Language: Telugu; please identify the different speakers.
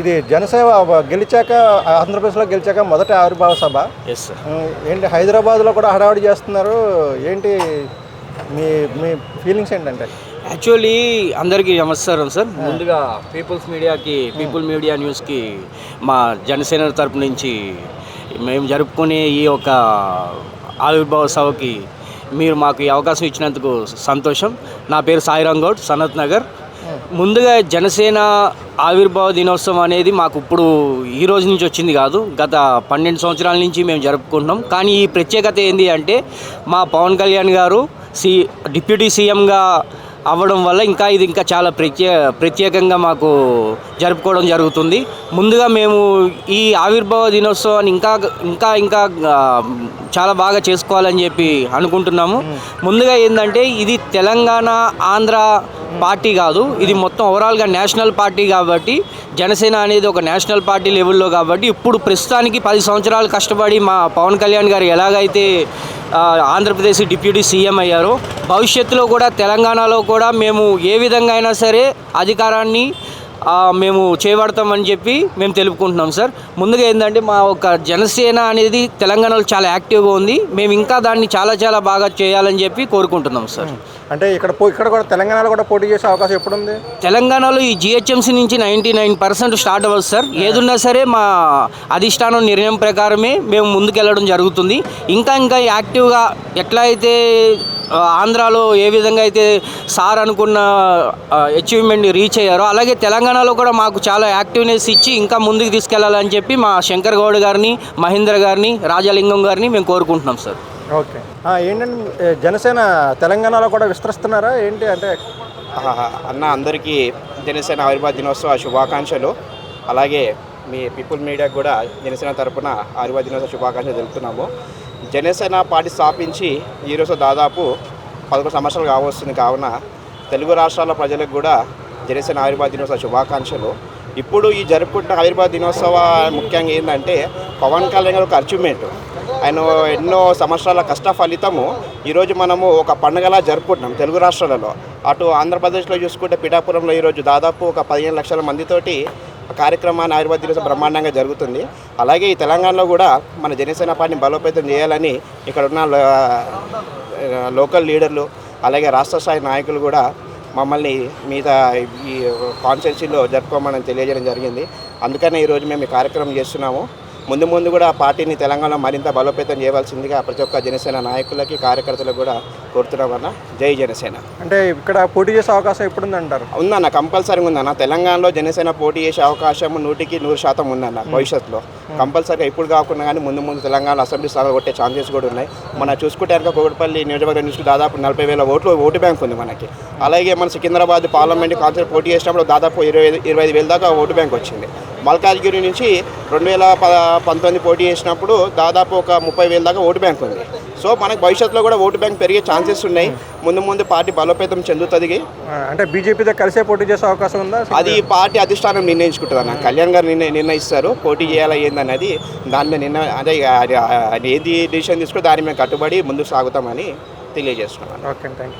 Speaker 1: ఇది జనసేవ గెలిచాక ఆంధ్రప్రదేశ్లో గెలిచాక మొదటి ఆవిర్భావ సభ. ఏంటి హైదరాబాద్లో కూడా హడావుడి చేస్తున్నారు. ఏంటి మీ మీ ఫీలింగ్స్ ఏంటంటే?
Speaker 2: యాక్చువల్లీ అందరికీ నమస్కారం సార్ ముందుగా పీపుల్స్ మీడియాకి పీపుల్ మీడియా న్యూస్కి మా జనసేన తరపు నుంచి మేము జరుపుకునే ఈ యొక్క ఆవిర్భావ సభకి మీరు మాకు ఈ అవకాశం ఇచ్చినందుకు సంతోషం. నా పేరు సాయిరామ్ గౌడ్ సనత్ నగర్. ముందుగా జనసేన ఆవిర్భావ దినోత్సవం అనేది మాకు ఇప్పుడు ఈ రోజు నుంచి వచ్చింది కాదు గత పన్నెండు సంవత్సరాల నుంచి మేము జరుపుకుంటున్నాం. కానీ ఈ ప్రత్యేకత ఏంటి అంటే మా పవన్ కళ్యాణ్ గారు సి డిప్యూటీ సీఎంగా అవ్వడం వల్ల ఇంకా ఇది ఇంకా చాలా ప్రత్యే ప్రత్యేకంగా మాకు జరుపుకోవడం జరుగుతుంది. ముందుగా మేము ఈ ఆవిర్భావ దినోత్సవాన్ని ఇంకా ఇంకా ఇంకా చాలా బాగా చేసుకోవాలని చెప్పి అనుకుంటున్నాము. ముందుగా ఏంటంటే ఇది తెలంగాణ ఆంధ్ర పార్టీ కాదు. ఇది మొత్తం ఓవరాల్గా నేషనల్ పార్టీ కాబట్టి జనసేన అనేది ఒక నేషనల్ పార్టీ లెవెల్లో కాబట్టి ఇప్పుడు ప్రస్తుతానికి పది సంవత్సరాలు కష్టపడి మా పవన్ కళ్యాణ్ గారు ఎలాగైతే ఆంధ్రప్రదేశ్ డిప్యూటీ సీఎం అయ్యారో భవిష్యత్తులో కూడా తెలంగాణలో కూడా మేము ఏ విధంగా అయినా సరే అధికారాన్ని మేము చేపడతామని చెప్పి మేము తెలుపుకుంటున్నాం సార్. ముందుగా ఏంటంటే మా ఒక జనసేన అనేది తెలంగాణలో చాలా యాక్టివ్గా ఉంది. మేము ఇంకా దాన్ని చాలా చాలా బాగా చేయాలని చెప్పి కోరుకుంటున్నాం సార్.
Speaker 1: అంటే ఇక్కడ పో ఇక్కడ కూడా తెలంగాణలో కూడా పోటీ చేసే అవకాశం ఎప్పుడుంది?
Speaker 2: తెలంగాణలో ఈ జిహెచ్ఎంసీ నుంచి నైంటీ నైన్ పర్సెంట్ స్టార్ట్ అవ్వదు సార్. ఏదున్నా సరే మా అధిష్టానం నిర్ణయం ప్రకారమే మేము ముందుకెళ్ళడం జరుగుతుంది. ఇంకా ఇంకా యాక్టివ్గా ఎట్లా అయితే ఆంధ్రాలో ఏ విధంగా అయితే సార్ అనుకున్న అచీవ్మెంట్ రీచ్ అయ్యారో అలాగే తెలంగాణలో కూడా మాకు చాలా యాక్టివ్నెస్ ఇచ్చి ఇంకా ముందుకు తీసుకెళ్ళాలని చెప్పి మా శంకర్ గౌడ్ గారిని మహేంద్ర గారిని రాజాలింగం గారిని మేము కోరుకుంటున్నాం సార్.
Speaker 1: ఓకే. ఆ, ఏంటంటే జనసేన తెలంగాణలో కూడా విస్తరిస్తున్నారా? ఏంటి అంటే?
Speaker 3: అన్న అందరికీ జనసేన ఆవిర్భావ దినోత్సవ శుభాకాంక్షలు. అలాగే మీ పీపుల్ మీడియాకు కూడా జనసేన తరపున ఆవిర్భావ దినోత్సవ శుభాకాంక్షలు తెలుపుతున్నాము. జనసేన పార్టీ స్థాపించి ఈరోజు దాదాపు పదకొండు సంవత్సరాలు కావస్తుంది కావున తెలుగు రాష్ట్రాల ప్రజలకు కూడా జనసేన ఆవిర్భావ దినోత్సవ శుభాకాంక్షలు. ఇప్పుడు ఈ జరుపుకుంటున్న ఆవిర్భావ దినోత్సవ ముఖ్యంగా ఏంటంటే పవన్ కళ్యాణ్ గారు ఒక అచీవ్మెంట్. ఆయన ఎన్నో సంవత్సరాల కష్ట ఫలితము ఈరోజు మనము ఒక పండుగలా జరుపుకుంటున్నాం తెలుగు రాష్ట్రాలలో. అటు ఆంధ్రప్రదేశ్లో చూసుకుంటే పిఠాపురంలో ఈరోజు దాదాపు ఒక పదిహేను లక్షల మందితోటి కార్యక్రమాన్ని ఆయుర్వేద దినోత్సవం బ్రహ్మాండంగా జరుగుతుంది. అలాగే ఈ తెలంగాణలో కూడా మన జనసేన పార్టీని బలోపేతం చేయాలని ఇక్కడ ఉన్న లోకల్ లీడర్లు అలాగే రాష్ట్ర స్థాయి నాయకులు కూడా మమ్మల్ని మిగతా ఈ కాన్స్టెన్సీలో జరుపుకోమని తెలియజేయడం జరిగింది. అందుకనే ఈరోజు మేము ఈ కార్యక్రమం చేస్తున్నాము. ముందు ముందు కూడా పార్టీని తెలంగాణలో మరింత బలోపేతం చేయవలసిందిగా ప్రతి ఒక్క జనసేన నాయకులకి కార్యకర్తలకు కూడా కోరుతున్నామన్న జై జనసేన.
Speaker 1: అంటే ఇక్కడ పోటీ చేసే అవకాశం ఎప్పుడుంది అంటారు
Speaker 3: ఉందన్న కంపల్సరీ ఉందన్న. తెలంగాణలో జనసేన పోటీ చేసే అవకాశం నూటికి నూరు శాతం ఉందన్న భవిష్యత్తులో. కంపల్సరీగా ఇప్పుడు కాకుండా కానీ ముందు ముందు తెలంగాణ అసెంబ్లీ స్థానాలు కొట్టే ఛాన్సెస్ కూడా ఉన్నాయి. మన చూసుకుంటే కనుక కోటిపల్లి నియోజకవర్గం చూసుకుంటే దాదాపు నలభై వేల ఓట్లు ఓటు బ్యాంక్ ఉంది మనకి. అలాగే మన సికింద్రాబాద్ పార్లమెంట్ కాన్సెప్ట్ పోటీ చేసినప్పుడు దాదాపు ఇరవై ఇరవై ఐదు వేల దాకా ఓటు బ్యాంక్ వచ్చింది. మల్కాజ్గిరి నుంచి రెండు వేల పంతొమ్మిది పోటీ చేసినప్పుడు దాదాపు ఒక ముప్పై వేల దాకా ఓటు బ్యాంక్ ఉంది. సో మనకు భవిష్యత్తులో కూడా ఓటు బ్యాంక్ పెరిగే ఛాన్సెస్ ఉన్నాయి. ముందు ముందు పార్టీ బలోపేతం చెందుతుంది.
Speaker 1: అంటే బీజేపీతో కలిసే పోటీ చేసే అవకాశం ఉందా?
Speaker 3: అది పార్టీ అధిష్టానం నిర్ణయించుకుంటుంది అన్న. కళ్యాణ్ గారు నిర్ణయ నిర్ణయిస్తారు. పోటీ చేయాలా ఏందన్నది దాని మీద నిన్న అదే ఏది డిసిషన్ తీసుకుంటే దాని మీద కట్టుబడి ముందుకు సాగుతామని తెలియజేస్తున్నాను.
Speaker 1: Okay thank you